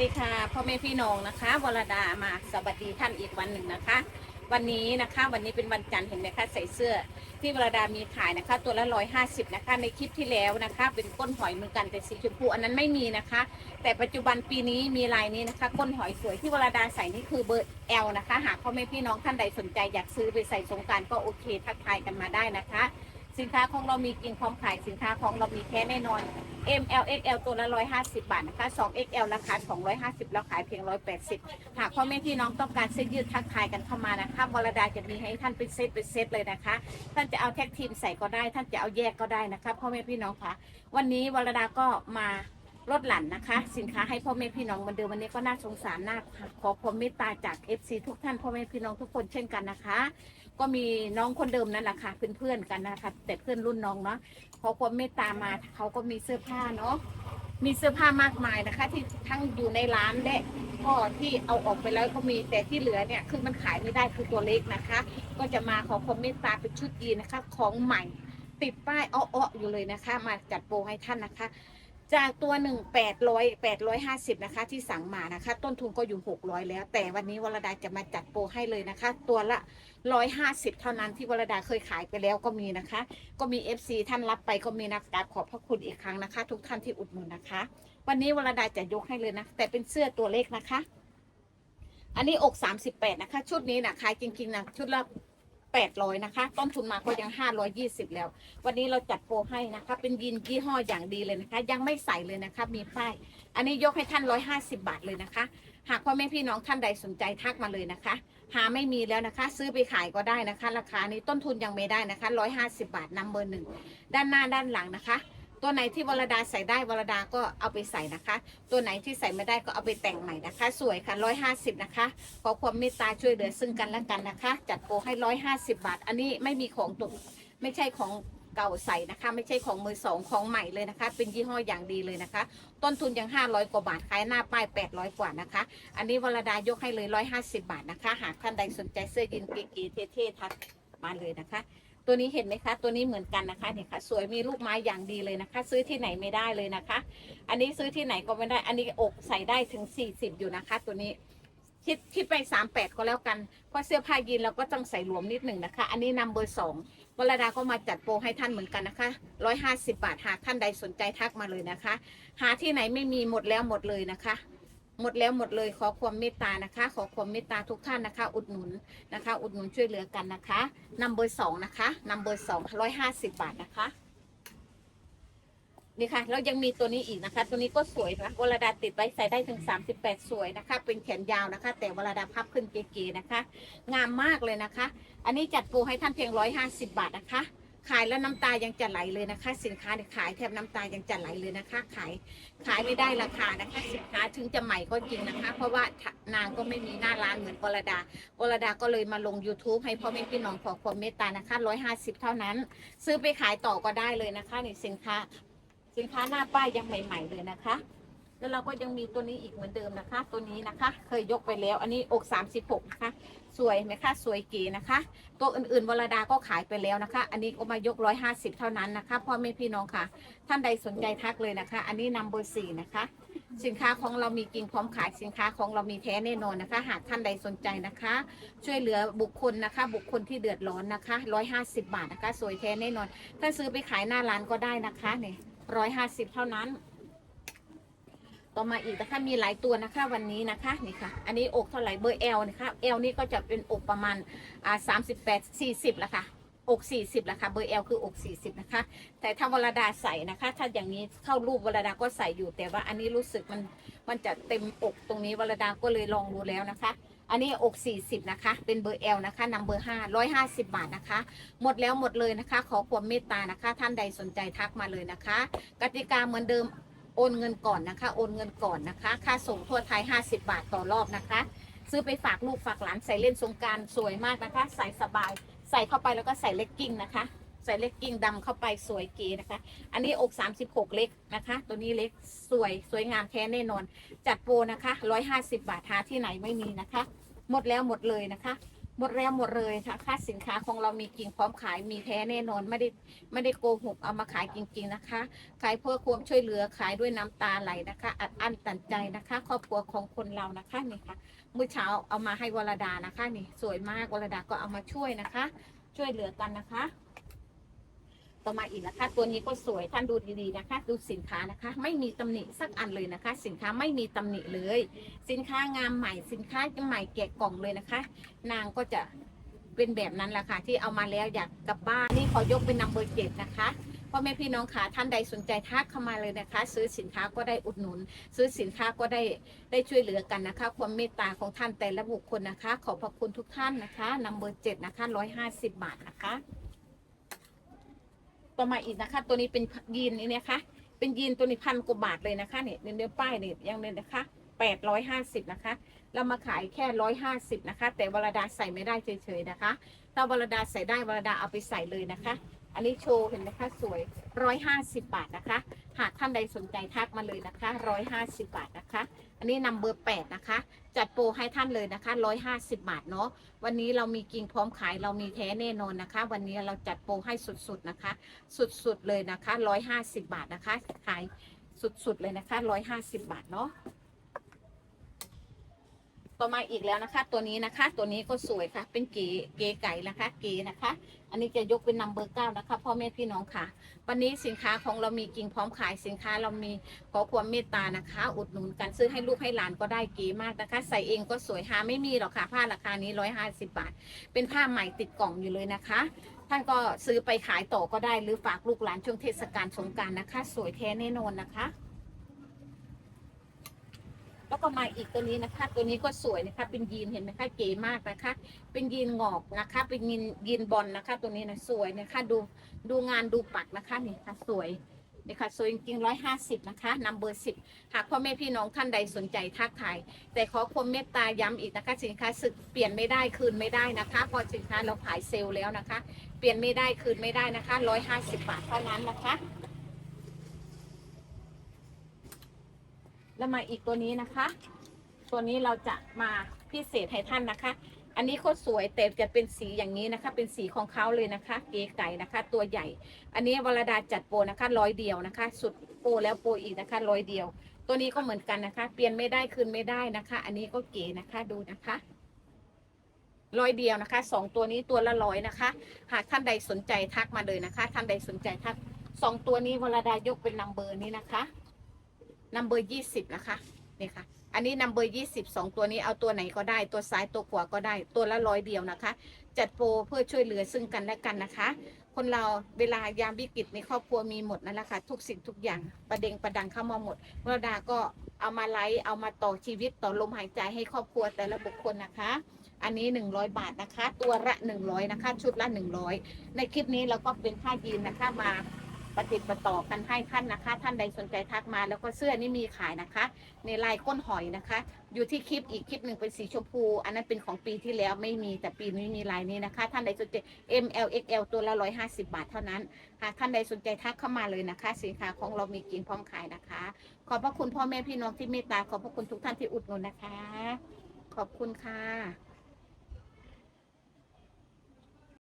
ดีค่ะพ่อแม่พี่น้องนะคะวรดามาสวัสดีท่านอีกวันหนึ่งนะคะ วันนี้นะคะวันนี้เป็นวันจันทร์เห็นไหมคะใส่เสื้อที่วรดามีขายนะคะ ตัวละร้อยห้าสิบนะคะในคลิปที่แล้วนะคะ เป็นก้นหอยเหมือนกันแต่สีชมพูอันนั้นไม่มีนะคะ แต่ปัจจุบันปีนี้มีลายนี้นะคะ ก้นหอยสวยที่วรดาใส่นี่คือเบอร์ L นะคะ หากพ่อแม่พี่น้องท่านใดสนใจอยากซื้อไปใส่สงการก็โอเคทักทายกันมาได้นะคะ สินค้าของเรามีกินพร้อมขายสินค้าของเรามีแท้แน่นอน M L X L ตัวละ 150 บาทนะคะ2 X L ราคา 250 แล้วขายเพียง 180 หากพ่อแม่พี่น้องต้องการเสื้อยืดทักทายกันเข้ามานะคะวรดาจะมีให้ท่านเป็นเซ็ตเป็นเซ็ตเลยนะคะ ท่านจะเอาแท็กทีมใส่ก็ได้ ท่านจะเอาแยกก็ได้นะคะพ่อแม่พี่น้องคะวันนี้วรดาก็มา ลดหลั่นนะคะ สินค้าให้พ่อแม่พี่น้องเหมือนเดิมวันนี้ก็น่าสงสารน่าขอความเมตตาจาก FC ทุกท่านพ่อแม่พี่น้องทุกคนเช่นกันนะคะ ก็มีน้องคนเดิมนั่นแหละค่ะเพื่อนๆกันนะคะ แต่เพื่อนรุ่นน้องเนาะขอความเมตตามาเขาก็มีเสื้อผ้าเนาะมีเสื้อผ้ามากมายนะคะ ที่ทั้งอยู่ในร้านและก็ที่เอาออกไปแล้วก็มีแต่ที่เหลือเนี่ยคือมันขายไม่ได้คือตัวเล็กนะคะ ก็จะมาขอความเมตตาเป็นชุดยีนนะคะ ของใหม่ติดป้ายอ้อๆอยู่เลยนะคะ มาจัดโปรให้ท่านนะคะ จากตัวหนึ่งแปดร้อยแปดร้อยห้าสิบนะคะ ที่สั่งมานะคะ ต้นทุนก็อยู่หกร้อยแล้ว แต่วันนี้วรดาจะมาจัดโปรให้เลยนะคะ ตัวละร้อยห้าสิบเท่านั้นที่วรดาเคยขายไปแล้วก็มีนะคะ ก็มี FC ท่านรับไปก็มีนะกราบขอบพระคุณอีกครั้งนะคะ ทุกท่านที่อุดหนุนนะคะ วันนี้วรดาจะยกให้เลยนะ แต่เป็นเสื้อตัวเล็กนะคะ อันนี้อก38นะคะ ชุดนี้นะขายจริงๆนะชุดละ 800นะคะ ต้นทุนมาก็ยัง 520 แล้ว วันนี้เราจัดโปรให้นะคะ เป็นยีนยี่ห้ออย่างดีเลยนะคะ ยังไม่ใส่เลยนะคะ มีป้าย อันนี้ยกให้ท่าน 150 บาทเลยนะคะ หากพ่อแม่พี่น้องท่านใดสนใจทักมาเลยนะคะ หาไม่มีแล้วนะคะ ซื้อไปขายก็ได้นะคะ ราคานี้ต้นทุนยังไม่ได้นะคะ 150 บาทนัมเบอร์หนึ่งด้านหน้าด้านหลังนะคะ ตัวไหนที่วรดาใส่ได้วรดาก็เอาไปใส่นะคะ ตัวไหนที่ใส่ไม่ได้ก็เอาไปแต่งใหม่นะคะ สวยค่ะ150นะคะขอความเมตตาช่วยเหลือซึ่งกันและกันนะคะ จัดโปรให้150บาท อันนี้ไม่มีของตกไม่ใช่ของเก่าใส่นะคะ ไม่ใช่ของมือสองของใหม่เลยนะคะ เป็นยี่ห้ออย่างดีเลยนะคะ ต้นทุนยัง 500 กว่าบาทขายหน้าป้าย 800 กว่านะคะ อันนี้วรดายกให้เลย 150 บาทนะคะ หากท่านใดสนใจเสื้อยีนเก๋ๆเท่ๆทักมาเลยนะคะ ตัวนี้เห็นไหมคะ ตัวนี้เหมือนกันนะคะเนี่ยค่ะ สวยมีลูกไม้อย่างดีเลยนะคะ ซื้อที่ไหนไม่ได้เลยนะคะ อันนี้ซื้อที่ไหนก็ไม่ได้ อันนี้อกใส่ได้ถึง 40 อยู่นะคะ ตัวนี้คิดคิดไป 38 ก็แล้วกัน เพราะเสื้อผ้ายีนเราก็ต้องใส่หลวมนิดหนึ่งนะคะ อันนี้นำเบอร์สองวรดาก็มาจัดโปรให้ท่านเหมือนกันนะคะ 150 บาท หากท่านใดสนใจทักมาเลยนะคะ หาที่ไหนไม่มีหมดแล้วหมดเลยนะคะ หมดแล้วหมดเลยขอความเมตตานะคะ ขอความเมตตาทุกท่านนะคะ อุดหนุนนะคะ อุดหนุนช่วยเหลือกันนะคะนำเบอร์สองนะคะนำเบอร์สองร้อยห้าสิบบาทนะคะนี่ค่ะแล้วยังมีตัวนี้อีกนะคะ ตัวนี้ก็สวยนะวรดาติดไว้ใส่ได้ถึง 38 สวยนะคะ เป็นแขนยาวนะคะ แต่วรดาพับขึ้นเก๋ๆนะคะ งามมากเลยนะคะ อันนี้จัดโปรให้ท่านเพียง 150 บาทนะคะ ขายแล้วน้ำตายังจะไหลเลยนะคะ สินค้าเนี่ยขายแทบน้ำตายังจะไหลเลยนะคะ ขายขายไม่ได้ราคานะคะ สินค้าถึงจะใหม่ก็จริงนะคะ เพราะว่านางก็ไม่มีหน้าร้านเหมือนวรดาวรดาก็เลยมาลง YouTube ให้พ่อแม่พี่น้องขอความเมตตานะคะ150เท่านั้น ซื้อไปขายต่อก็ได้เลยนะคะในสินค้า สินค้าหน้าป้ายยังใหม่ ๆ เลยนะคะ แล้วเราก็ยังมีตัวนี้อีกเหมือนเดิมนะคะ ตัวนี้นะคะ เคยยกไปแล้ว อันนี้อก 36 นะคะ สวยไหมคะ สวยเก๋นะคะ ตัวอื่นๆวรดาก็ขายไปแล้วนะคะ อันนี้ก็มายก 150 เท่านั้นนะคะพ่อแม่พี่น้องค่ะ ท่านใดสนใจทักเลยนะคะ อันนี้นำเบอร์สี่นะคะ สินค้าของเรามีกินพร้อมขายสินค้าของเรามีแท้แน่นอนนะคะ หากท่านใดสนใจนะคะ ช่วยเหลือบุคคลนะคะ บุคคลที่เดือดร้อนนะคะ150 บาทนะคะ สวยแท้แน่นอน ถ้าซื้อไปขายหน้าร้านก็ได้นะคะเนี่ยร้อยห้าสิบเท่านั้น ต่อมาอีกนะคะมีหลายตัวนะคะวันนี้นะคะนี่ค่ะ อันนี้อกเท่าไหร่เบอร์ L นะคะ L นี่ก็จะเป็นอกประมาณอ่าสามสิบแปดสี่สิบละค่ะอก40ละค่ะเบอร์ L คืออก40นะคะ แต่ถ้าวรดาใส่นะคะ ถ้าอย่างนี้เข้ารูปวรดาก็ใส่อยู่ แต่ว่าอันนี้รู้สึกมันมันจะเต็มอกตรงนี้วรดาก็เลยลองดูแล้วนะคะ อันนี้อก40นะคะ เป็นเบอร์ L นะคะนำเบอร์5 150 บาทนะคะ หมดแล้วหมดเลยนะคะ ขอความเมตตานะคะ ท่านใดสนใจทักมาเลยนะคะ กติกาเหมือนเดิม นเงินก่อนนะคะ โอนเงินก่อนนะคะ ค่าส่งทั่วไทย 50 บาทต่อรอบนะคะ ซื้อไปฝากลูกฝากหลานใส่เล่นสงการสวยมากนะคะ ใส่สบาย ใส่เข้าไปแล้วก็ใส่เลกกิ้งนะคะ ใส่เลกกิ้งดำเข้าไปสวยเก๋นะคะ อันนี้อก 36 เล็กนะคะ ตัวนี้เล็กสวยสวยงามแท้แน่นอน จัดโปรนะคะ 150 บาทหาที่ไหนไม่มีนะคะ หมดแล้วหมดเลยนะคะ หมดแล้วหมดเลยค่ะค่าสินค้าของเรามีจริงพร้อมขายมีแท้แน่นอนไม่ได้ไม่ได้โกหกเอามาขายจริง ๆนะคะ ขายเพื่อความช่วยเหลือขายด้วยน้ำตาไหลนะคะ อัดอั้นตันใจนะคะ ครอบครัวของคนเรานะคะนี่ค่ะเมื่อเช้าเอามาให้วรดานะคะ นี่สวยมากวรดาก็เอามาช่วยนะคะ ช่วยเหลือกันนะคะ ต่อมาอีกนะคะ ตัวนี้ก็สวยท่านดูดีๆนะคะ ดูสินค้านะคะ ไม่มีตำหนิสักอันเลยนะคะ สินค้าไม่มีตำหนิเลย สินค้างามใหม่สินค้าใหม่แกะกล่องเลยนะคะ นางก็จะเป็นแบบนั้นแหละค่ะ ที่เอามาแล้วอยากกลับบ้านนี่ขอยกเป็นนัมเบอร์เจ็ดนะคะพ่อแม่พี่น้องค่ะท่านใดสนใจทักเข้ามาเลยนะคะ ซื้อสินค้าก็ได้อุดหนุน ซื้อสินค้าก็ได้ได้ช่วยเหลือกันนะคะ ความเมตตาของท่านแต่ละบุคคลนะคะ ขอบพระคุณทุกท่านนะคะนัมเบอร์เจ็ดนะคะร้อยห้าสิบบาทนะคะ ต่อมาอีกนะคะ ตัวนี้เป็นยีนนี่นะคะ เป็นยีนตัวนี้พันกว่าบาทเลยนะคะเนี่ยเนื้อป้ายเนี่ยยังเนี่ยนะคะแปดร้อยห้าสิบนะคะ เรามาขายแค่ร้อยห้าสิบนะคะ แต่วรดาใส่ไม่ได้เฉยๆนะคะ ถ้าวรดาใส่ได้วรดาเอาไปใส่เลยนะคะ อันนี้โชว์เห็นไหมคะสวยร้อยห้าสิบบาทนะคะ หากท่านใดสนใจทักมาเลยนะคะร้อยห้าสิบบาทนะคะ อันนี้นำเบอร์แปดนะคะ จัดโปรให้ท่านเลยนะคะร้อยห้าสิบบาทเนาะ วันนี้เรามีกิ่งพร้อมขายเรามีแท้แน่นอนนะคะ วันนี้เราจัดโปรให้สุดๆนะคะ สุดๆเลยนะคะร้อยห้าสิบบาทนะคะ ขายสุดๆเลยนะคะร้อยห้าสิบบาทเนาะ ต่อมาอีกแล้วนะคะ ตัวนี้นะคะ ตัวนี้ก็สวยค่ะ เป็นเก๋เก๋ไก่นะคะ เก๋นะคะ อันนี้จะยกเป็นนัมเบอร์เก้านะคะพ่อแม่พี่น้องค่ะ วันนี้สินค้าของเรามีกิ่งพร้อมขายสินค้าเรามีขอความเมตตานะคะ อุดหนุนกันซื้อให้ลูกให้หลานก็ได้เก๋มากนะคะ ใส่เองก็สวยหาไม่มีหรอกค่ะผ้าราคานี้ร้อยห้าสิบบาท เป็นผ้าใหม่ติดกล่องอยู่เลยนะคะท่านก็ซื้อไปขายต่อก็ได้หรือฝากลูกหลานช่วงเทศกาลสงกรารนะคะ สวยแท้แน่นอนนะคะ ก็มาอีกตัวนี้นะคะ ตัวนี้ก็สวยนะคะ เป็นยีนเห็นไหมคะเก๋มากนะคะ เป็นยีนงอกนะคะ เป็นยีนยีนบอลนะคะ ตัวนี้นะสวยนะคะ ดูดูงานดูปักนะคะนี่ค่ะสวยนี่ค่ะสวยจริงๆร้อยห้าสิบนะคะนัมเบอร์สิบหากพ่อแม่พี่น้องท่านใดสนใจทักทาย แต่ขอความเมตตาย้ำอีกนะคะสินค้าสึกเปลี่ยนไม่ได้คืนไม่ได้นะคะ พอสินค้าเราขายเซลล์แล้วนะคะ เปลี่ยนไม่ได้คืนไม่ได้นะคะร้อยห้าสิบบาทเท่านั้นนะคะ แล้วมาอีกตัวนี้นะคะ ตัวนี้เราจะมาพิเศษให้ท่านนะคะ อันนี้ก็สวยแต่จะเป็นสีอย่างนี้นะคะ เป็นสีของเขาเลยนะคะ เก๋ไก่นะคะ ตัวใหญ่ อันนี้วรดาจัดโปรนะคะร้อยเดียวนะคะ สุดโปรแล้วโปรอีกนะคะร้อยเดียว ตัวนี้ก็เหมือนกันนะคะ เปลี่ยนไม่ได้คืนไม่ได้นะคะ อันนี้ก็เก๋นะคะดูนะคะร้อยเดียวนะคะสองตัวนี้ตัวละร้อยนะคะ หากท่านใดสนใจทักมาเลยนะคะ ท่านใดสนใจทักสองตัวนี้วรดายกเป็นนัมเบอร์นี้นะคะ นัมเบอร์ยี่สิบนะคะนี่ค่ะ อันนี้นัมเบอร์ยี่สิบสองตัวนี้เอาตัวไหนก็ได้ตัวซ้ายตัวขวาก็ได้ตัวละร้อยเดียวนะคะ จัดโปรเพื่อช่วยเหลือซึ่งกันและกันนะคะ คนเราเวลายามวิกฤตในครอบครัวมีหมดนั่นแหละค่ะ ทุกสิ่งทุกอย่างประเด็งประดังเข้ามาหมดวรดาก็เอามาไลฟ์เอามาต่อชีวิตต่อลมหายใจให้ครอบครัวแต่ละบุคคลนะคะ อันนี้ 100 บาทนะคะ ตัวละ100นะคะ ชุดละ100 ในคลิปนี้เราก็เป็นผ้ายีนนะคะมา ประติดประต่อกันให้ท่านนะคะ ท่านใดสนใจทักมาแล้วก็เสื้อนี่มีขายนะคะ ในลายก้นหอยนะคะ อยู่ที่คลิปอีกคลิปหนึ่งเป็นสีชมพู อันนั้นเป็นของปีที่แล้วไม่มีแต่ปีนี้มีลายนี้นะคะ ท่านใดสนใจ M L X L ตัวละ150 บาทเท่านั้นหากท่านใดสนใจทักเข้ามาเลยนะคะ สินค้าของเรามีกิ่งพร้อมขายนะคะ ขอบพระคุณพ่อแม่พี่น้องที่เมตตาขอบพระคุณทุกท่านที่อุดหนุนนะคะ ขอบคุณค่ะ